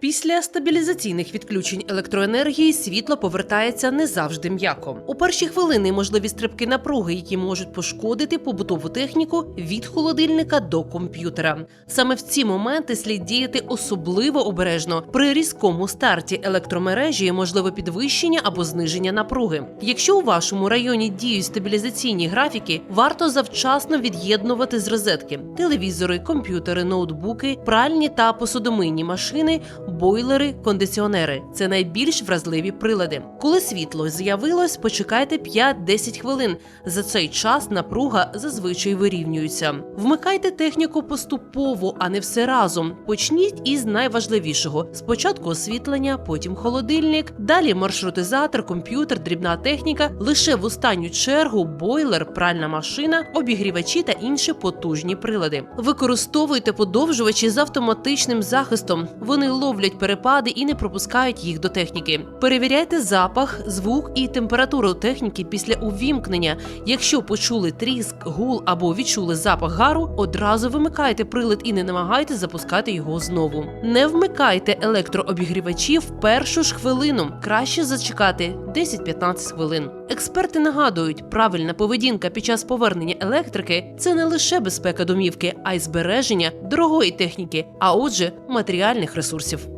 Після стабілізаційних відключень електроенергії світло повертається не завжди м'яко. У перші хвилини можливі стрибки напруги, які можуть пошкодити побутову техніку від холодильника до комп'ютера. Саме в ці моменти слід діяти особливо обережно. При різкому старті електромережі можливе підвищення або зниження напруги. Якщо у вашому районі діють стабілізаційні графіки, варто завчасно від'єднувати з розетки телевізори, комп'ютери, ноутбуки, пральні та посудомийні машини, бойлери, кондиціонери це найбільш вразливі прилади. Коли світло з'явилось, почекайте 5-10 хвилин. За цей час напруга зазвичай вирівнюється. Вмикайте техніку поступово, а не все разом. Почніть із найважливішого: спочатку освітлення, потім холодильник, далі маршрутизатор, комп'ютер, дрібна техніка. Лише в останню чергу бойлер, пральна машина, обігрівачі та інші потужні прилади. Використовуйте подовжувачі з автоматичним захистом. Вони ловлять перепади і не пропускають їх до техніки. Перевіряйте запах, звук і температуру техніки після увімкнення. Якщо почули тріск, гул або відчули запах гару, одразу вимикайте прилад і не намагайтеся запускати його знову. Не вмикайте електрообігрівачі в першу ж хвилину. Краще зачекати 10-15 хвилин. Експерти нагадують, правильна поведінка під час повернення електрики це не лише безпека домівки, а й збереження дорогої техніки, а отже, матеріальних ресурсів.